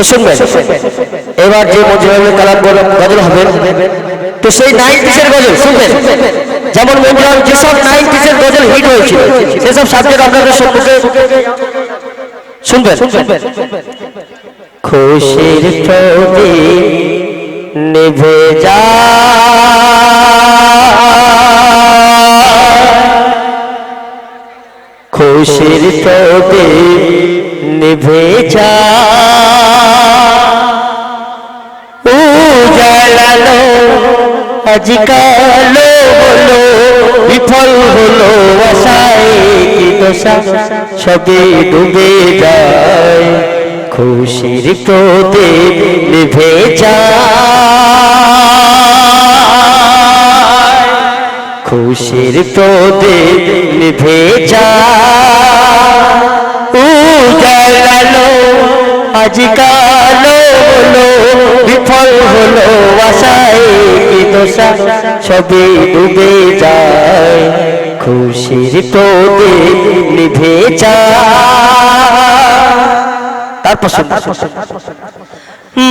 তো শুনবেন। এবার যে মজুরানের কালাম গজল হবে, তো সেই নাইন পিসের গজল, শুনবেন। যেমন মজুরান যেসব নাইন পিসের গজল হিট হয়েছিল, সেসব সাবজেক্ট আপনাদের সম্মুখে শুনবেন। খুশির প্রদীপ নিভে যা। খুশির প্রদীপ নিভে যা। আজকাল হলো বিফল হলো, আশায় কি দশা? সবে ডুবে যায়, খুশির প্রদীপ নিভে যায়। খুশির প্রদীপ নিভে যায়। উজালালো আজকাল হলো, বিফল হলো, আশায় কি দশা সবে ডুবে যায়, খুশির প্রদীপ নিভে যায়। তারপর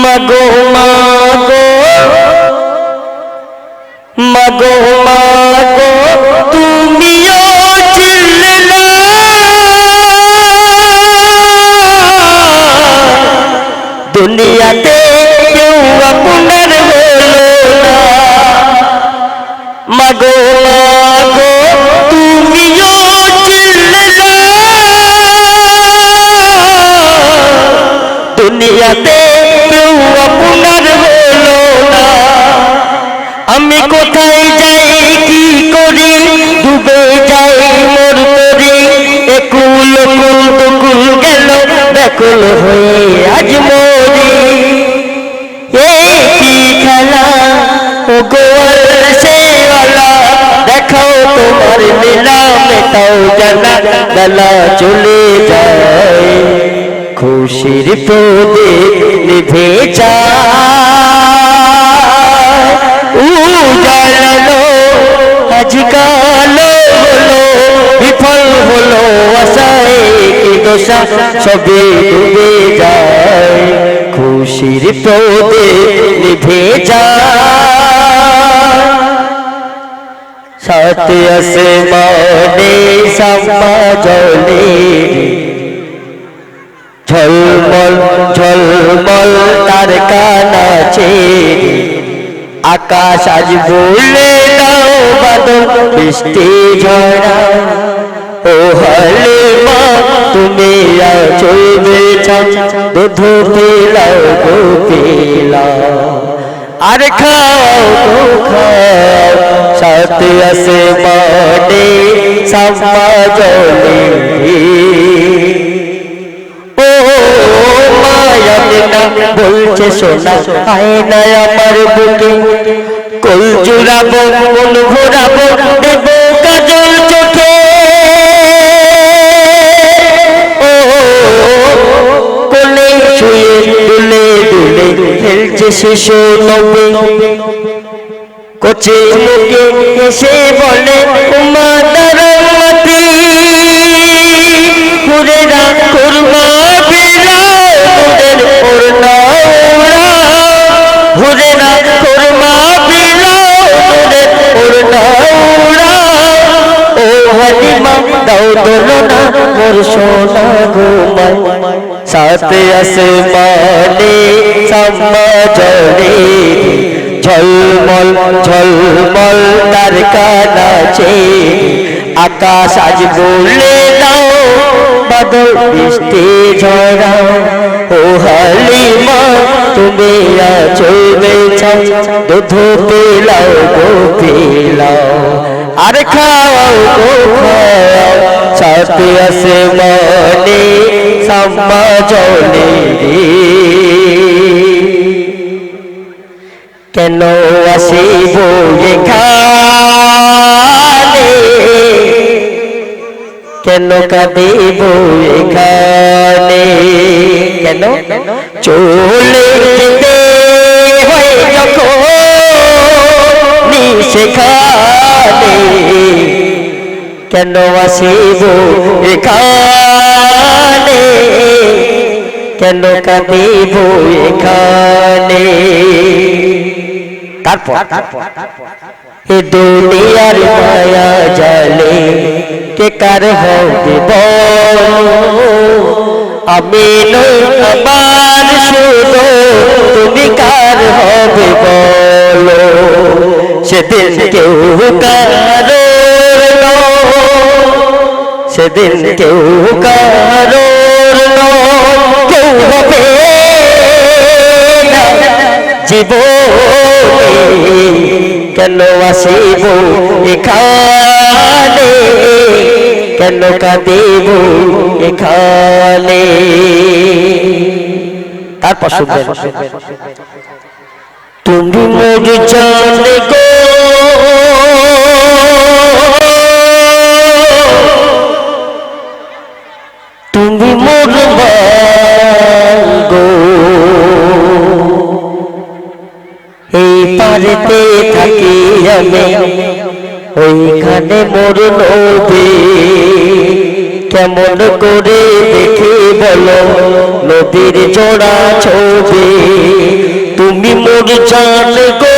মাগো মাগো মাগো মাগো। মাগো মাগো তুমিও চিল্লা কেউ আপনার হলো না। আমি কোথায় যাই, কি করি? ডুবে যাই মোর তরি একুল কুল গেল, ব্যাকুল হয়ে আজ মরি। জানা বেলা চলে যায়। খুশির প্রদীপ নিভে যায়। উজালালো আজকাল হলো, বিফল হলো, আশায় কি দশা, সবে ডুবে যায়। খুশির প্রদীপ নিভে যায়। সাথে আসে মানে সাম্মা ঝলমল ঝলমল তার কানাচে আকাশ আজ বলে দাও বাদল, বৃষ্টি ঝরা ও হলে মা তুমি চলবে দুধ পিলাও গো পিলাও। আর খাও খাও সাথে আসে মানে সমাজলে জলে ও মায়া বলছে সোনা আয়না আমার বুকে কল জুড়াবো মন ঘোরাবো দেব শিশু নবে। কচি মুখে এসে বলে উমা দারমতি না কুরমা বিলাও তোদের ওড়না ওড়া না কুরমা বিলাও তোদের ওড়না ওড়া। ও হালিমা, দাও দোলনা সাথে আসে মানে সাম্মা জলে ঝলমল ঝলমল তার কানাচে আকাশ আজ বলে দাও, বাদল বৃষ্টি ঝরা ও হালিমা, তুমি চলবে দুধ পেলাও, গো পেলাও। আর খাও, গো খাও। সাথে আসে মনে সাম্মা কেন আসিব এখানে? কেন কাঁদিব এখানে? কেন? চলে যেতে হয় যখন সেখানে। কেন আসিব এখানে? কেন কাঁদিব এখানে? তারপর? এ দুনিয়ার মায়া জালে কে কার হবে আমি আমার শুধু তুমি কার হবে বলো? সেদিন কেউ কারও সেদিন কেউ কারও কেন আসিব এখানে? কেন কাঁদিব এখানে? তারপর শুনবেন। তুমি মোর জানে গো থাকি আমি ওইখানে মোর নদী। কেমন করে দেখি বলো? নদীর জোড়া ছবি। তুমি মোর চাল গো